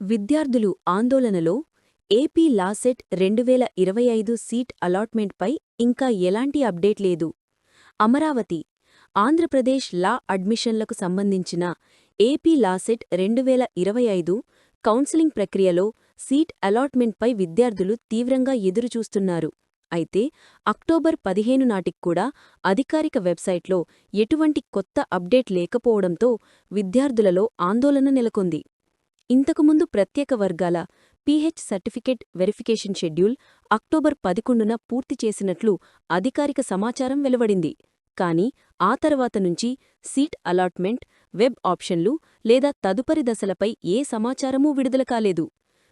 విద్యార్థులు ఆందోళనలో AP LAWCET రెండువేల ఇరవై ఐదు సీట్ అలాట్మెంట్పై ఇంకా ఎలాంటి అప్డేట్ లేదు. అమరావతి ఆంధ్రప్రదేశ్ లా అడ్మిషన్లకు సంబంధించిన ఏపీ లాసెట్ రెండువేల ఇరవై ఐదు కౌన్సిలింగ్ ప్రక్రియలో సీట్ అలాట్మెంట్పై విద్యార్థులు తీవ్రంగా ఎదురుచూస్తున్నారు. అయితే అక్టోబర్ పదిహేను నాటిక్కూడా అధికారిక వెబ్సైట్లో ఎటువంటి కొత్త అప్డేట్ లేకపోవడంతో విద్యార్థులలో ఆందోళన నెలకొంది. ఇంతకుముందు ప్రత్యేక వర్గాల PH certificate verification schedule October పదకొండున పూర్తి చేసినట్లు అధికారిక సమాచారం వెలువడింది. కానీ ఆ తర్వాత నుంచి సీట్ అలాట్మెంట్ వెబ్ ఆప్షన్లు లేదా తదుపరి దశలపై ఏ సమాచారమూ విడుదల కాలేదు.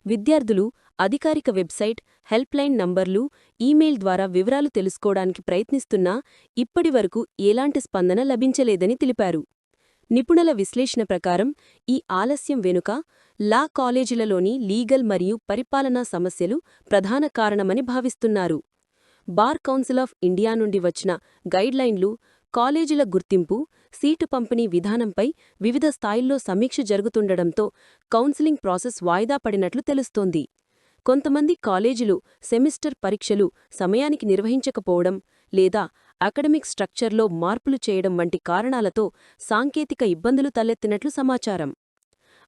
విద్యార్థులు అధికారిక వెబ్సైట్ హెల్ప్లైన్ నంబర్లు ఈమెయిల్ ద్వారా వివరాలు తెలుసుకోవడానికి ప్రయత్నిస్తున్నా ఇప్పటివరకు ఎలాంటి స్పందన లభించలేదని తెలిపారు. నిపుణుల విశ్లేషణ ప్రకారం ఈ ఆలస్యం వెనుక లా కాలేజీలలోని లీగల్ మరియు పరిపాలనా సమస్యలు ప్రధాన కారణమని భావిస్తున్నారు. బార్ కౌన్సిల్ ఆఫ్ ఇండియా నుండి వచ్చిన గైడ్లైన్లు కాలేజీల గుర్తింపు సీటు పంపిణీ విధానంపై వివిధ స్థాయిల్లో సమీక్ష జరుగుతుండడంతో కౌన్సిలింగ్ ప్రాసెస్ వాయిదా పడినట్లు తెలుస్తోంది. కొంతమంది కాలేజీలు సెమిస్టర్ పరీక్షలు సమయానికి నిర్వహించకపోవడం లేదా అకడమిక్ స్ట్రక్చర్లో మార్పులు చేయడం వంటి కారణాలతో సాంకేతిక ఇబ్బందులు తలెత్తినట్లు సమాచారం.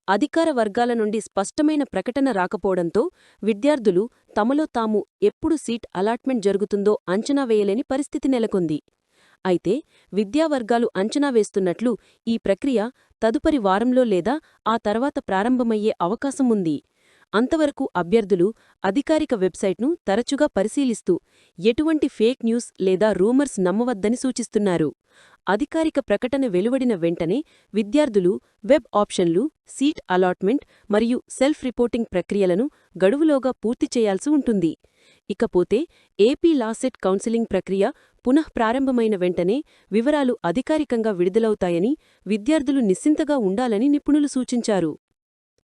అధికార వర్గాల నుండి స్పష్టమైన ప్రకటన రాకపోవడంతో విద్యార్థులు తమలో తాము ఎప్పుడు సీట్ అలాట్మెంట్ జరుగుతుందో అంచనా వేయలేని పరిస్థితి నెలకొంది. అయితే విద్యావర్గాలు అంచనా వేస్తున్నట్లు ఈ ప్రక్రియ తదుపరి వారంలో లేదా ఆ తర్వాత ప్రారంభమయ్యే అవకాశం ఉంది. అంతవరకు అభ్యర్థులు అధికారిక వెబ్సైట్ను తరచుగా పరిశీలిస్తూ ఎటువంటి ఫేక్ న్యూస్ లేదా రూమర్స్ నమ్మవద్దని సూచిస్తున్నారు. అధికారిక ప్రకటన వెలువడిన వెంటనే విద్యార్థులు వెబ్ ఆప్షన్లు సీట్ అలాట్మెంట్ మరియు సెల్ఫ్ రిపోర్టింగ్ ప్రక్రియలను గడువులోగా పూర్తి చేయాల్సి ఉంటుంది. ఇకపోతే ఏపీ లాసెట్ కౌన్సిలింగ్ ప్రక్రియ పునః ప్రారంభమైన వెంటనే వివరాలు అధికారికంగా విడుదలవుతాయని విద్యార్థులు నిశ్చింతగా ఉండాలని నిపుణులు సూచించారు.